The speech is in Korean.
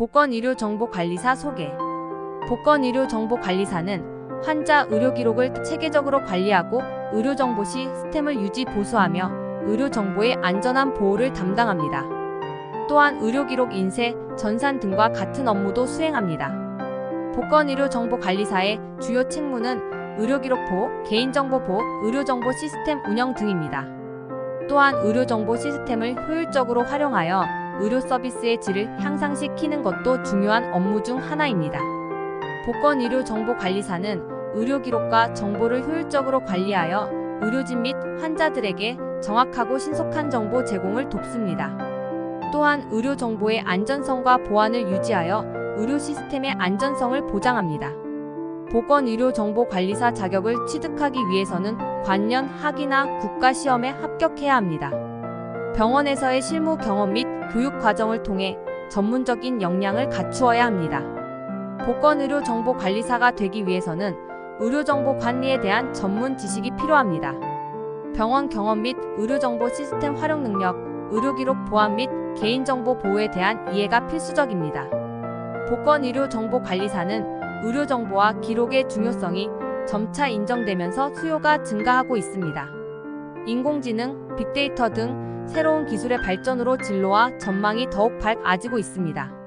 보건의료정보관리사 소개 보건의료정보관리사는 환자 의료 기록을 체계적으로 관리하고 의료정보 시 스템을 유지 보수하며 의료정보의 안전한 보호를 담당합니다. 또한 의료기록 인쇄, 전산 등과 같은 업무도 수행합니다. 보건의료정보관리사의 주요 책무는 의료기록 보호, 개인정보 보호, 의료정보 시스템 운영 등입니다. 또한 의료정보 시스템을 효율적으로 활용하여 의료 서비스의 질을 향상시키는 것도 중요한 업무 중 하나입니다. 보건의료정보관리사는 의료기록과 정보를 효율적으로 관리하여 의료진 및 환자들에게 정확하고 신속한 정보 제공을 돕습니다. 또한 의료 정보의 안전성과 보안을 유지하여 의료 시스템의 안전성을 보장합니다. 보건의료정보관리사 자격을 취득하기 위해서는 관련 학위나 국가시험에 합격해야 합니다. 병원에서의 실무 경험 및 교육 과정을 통해 전문적인 역량을 갖추어야 합니다. 보건의료정보관리사가 되기 위해서는 의료정보 관리에 대한 전문 지식이 필요합니다. 병원 경험 및 의료정보 시스템 활용 능력, 의료기록 보안 및 개인정보 보호에 대한 이해가 필수적입니다. 보건의료정보관리사는 의료정보와 기록의 중요성이 점차 인정되면서 수요가 증가하고 있습니다. 인공지능, 빅데이터 등 새로운 기술의 발전으로 진로와 전망이 더욱 밝아지고 있습니다.